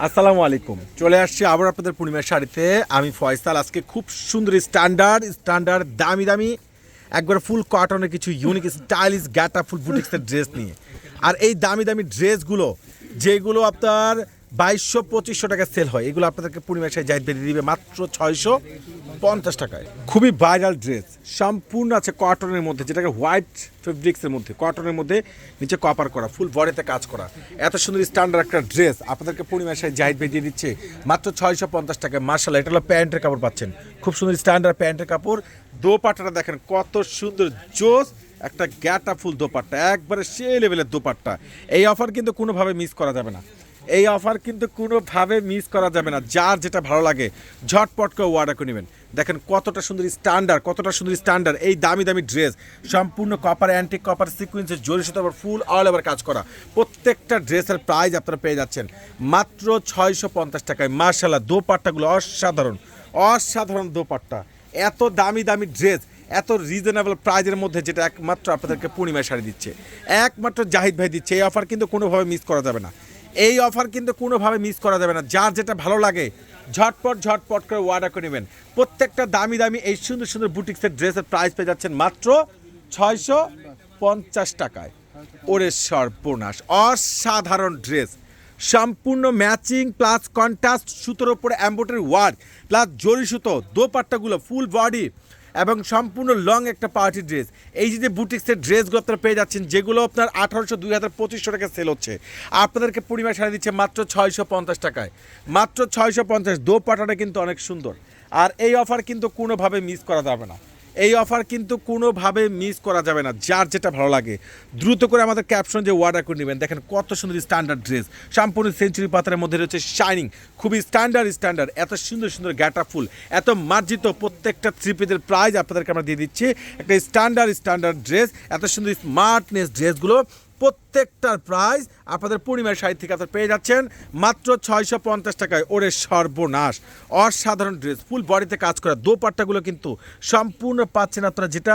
আসসালামু আলাইকুম। চলে আসছি আবার আপনাদের পূর্ণিমার শাড়িতে। আমি ফয়সাল, আজকে খুব সুন্দর স্ট্যান্ডার্ড স্ট্যান্ডার্ড দামি দামি, একবার ফুল কটনের কিছু ইউনিক স্টাইলিশ গ্যাটা ফুল বুটিক্সের ড্রেস নিয়ে। আর এই দামি দামি ড্রেসগুলো যেগুলো আপনার বাইশশো পঁচিশশো টাকা সেল হয়। এগুলো আপনাদেরকে পূর্ণিমার শাড়ি জাহিদ বেরিয়ে দিবে মাত্র ছয়শো পঞ্চাশ টাকায়। খুবই ভাইরাল ড্রেস সম্পূর্ণ আছে কটনের মধ্যে, যেটাকে হোয়াইট ফেব্রিক্সের মধ্যে। কটনের মধ্যে নিচে কপার করা ফুল বডিতে কাজ করা। এত সুন্দর স্ট্যান্ডার্ড একটা ড্রেস আপনাদেরকে পূর্ণিমার শাড়ি জাহিদ দিয়ে দিচ্ছে মাত্র ছয়শো পঞ্চাশ টাকায়। মার্শাল এটা হলো প্যান্টের কাপড় পাচ্ছেন। খুব সুন্দর স্ট্যান্ডার্ড প্যান্টের কাপড়। দোপাট্টাটা দেখেন, কত সুন্দর জোস। একটা গ্যাটা ফুল দোপাট্টা, একবারে সে লেভেলের দোপাট্টা। এই অফার কিন্তু কোনোভাবে মিস করা যাবে না। এই অফার কিন্তু কোনোভাবে মিস করা যাবে না। যার যেটা ভালো লাগে, ঝটপট করে অর্ডার করে নেবেন। দেখেন কতটা সুন্দর স্ট্যান্ডার্ড কতটা সুন্দর স্ট্যান্ডার্ড এই দামি দামি ড্রেস সম্পূর্ণ কপার অ্যান্টিক কপার সিকুয়েন্সের জরি সাথে আবার ফুল অল ওভার কাজ করা। প্রত্যেকটা ড্রেসের প্রাইস আপনারা পেয়ে যাচ্ছেন। মাত্র ছয়শো পঞ্চাশ টাকায়। মার্শাল্লাহ দোপাট্টাগুলো অসাধারণ অসাধারণ দোপাট্টা। এত দামি দামি ড্রেস এত রিজনেবল প্রাইজের মধ্যে যেটা একমাত্র আপনাদেরকে পূর্ণিমায় শাড়ি দিচ্ছে। একমাত্র জাহিদ ভাই দিচ্ছে। এই অফার কিন্তু কোনোভাবে মিস করা যাবে না। এই অফার কিন্তু কোনোভাবে মিস করা যাবে না। যার যেটা ভালো লাগে, ঝটপট ঝটপট করে অর্ডার করে নেবেন। প্রত্যেকটা দামি দামি এই সুন্দর সুন্দর বুটিক্সের ড্রেসের প্রাইস পেয়ে যাচ্ছেন মাত্র ছয়শো পঞ্চাশ টাকায়। ওরে সর্বনাশ, অসাধারণ ড্রেস সম্পূর্ণ ম্যাচিং প্লাস কন্ট্রাস্ট সুতোর ওপরে অ্যাম্বোটারি ওয়ার্ক প্লাস জরি সুতো দোপাট্টাগুলো ফুল বডি এবং সম্পূর্ণ লং একটা পার্টি ড্রেস এই যে বুটিক্সের ড্রেসগুলো আপনারা পেয়ে যাচ্ছেন, যেগুলো আপনার আঠারোশো, দুই হাজার পঁচিশশো টাকা সেল হচ্ছে। আপনাদেরকে পরিমাণ সারা দিচ্ছে মাত্র ছয়শো পঞ্চাশ টাকায়। মাত্র ছয়শো পঞ্চাশ দো পাটাটা কিন্তু অনেক সুন্দর। আর এই অফার কিন্তু কোনোভাবে মিস করা যাবে না। এই অফার কিন্তু কোনোভাবে মিস করা যাবে না, যার যেটা ভালো লাগে। দ্রুত করে আমাদের ক্যাপশন যে অর্ডার করে নেবেন। দেখেন কত সুন্দর স্ট্যান্ডার্ড ড্রেস সম্পূর্ণ সেঞ্চুরি পাতারের মধ্যে রয়েছে শাইনিং খুবই স্ট্যান্ডার্ড স্ট্যান্ডার্ড এত সুন্দর সুন্দর গ্যাটা ফুল। এত মার্জিত প্রত্যেকটা থ্রিপিদের প্রাইজ আপনাদেরকে আমরা দিয়ে দিচ্ছি। একটা স্ট্যান্ডার্ড স্ট্যান্ডার্ড ড্রেস এত সুন্দর স্মার্টনেস ড্রেসগুলো প্রত্যেকটার প্রাইস আপনাদের পূর্ণিমার শাড়ি থেকে আপনারা পেয়ে যাচ্ছেন মাত্র ছয়শো পঞ্চাশ টাকায়। ওরে সর্বনাশ। অসাধারণ ড্রেস ফুল বডিতে কাজ করা দোপাট্টাগুলো কিন্তু সম্পূর্ণ পাচ্ছেন আপনারা যেটা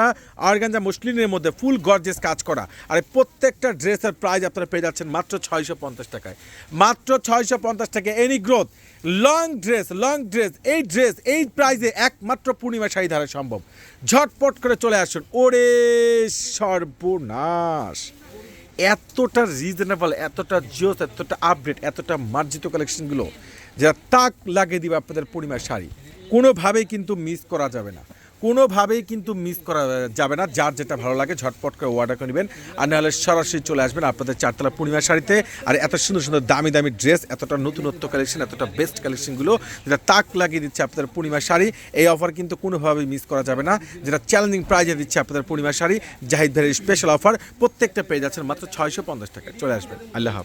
অর্গানজা মুসলিনের মধ্যে ফুল গর্জেস কাজ করা। আর প্রত্যেকটা ড্রেসের প্রাইস আপনারা পেয়ে যাচ্ছেন মাত্র ছয়শো পঞ্চাশ টাকায়। মাত্র ছয়শো পঞ্চাশ টাকায় any growth long dress long dress এই ড্রেস এই প্রাইজে একমাত্র পূর্ণিমা শাড়ি ধারা সম্ভব। ঝটপট করে চলে আসুন। ওরে সর্বনাশ। এতটা রিজনেবল এতটা জোস এতটা আপডেট এতটা মার্জিত কালেকশনগুলো যা তাক লাগিয়ে দিবে আপনাদের পরিমাণ শাড়ি, কোনোভাবেই কিন্তু মিস করা যাবে না। কোনোভাবেই কিন্তু মিস করা যাবে না। যার যেটা ভালো লাগে ঝটপট করে অর্ডার করে নেবেন। আর নাহলে সরাসরি চলে আসবেন আপনাদের চারতলা পূর্ণিমা শাড়িতে। আর এত সুন্দর সুন্দর দামি দামি ড্রেস এতটা নতুনত্ব কালেকশন এতটা বেস্ট কালেকশনগুলো যেটা তাক লাগিয়ে দিচ্ছে আপনাদের পূর্ণিমা শাড়ি, এই অফার কিন্তু কোনোভাবেই মিস করা যাবে না। যেটা চ্যালেঞ্জিং প্রাইজে দিচ্ছে আপনাদের পূর্ণিমা শাড়ি, জাহিদ ভাইয়ের স্পেশাল অফার প্রত্যেকটা পেয়ে যাচ্ছেন মাত্র ছয়শো পঞ্চাশ টাকা চলে আসবেন। আল্লাহ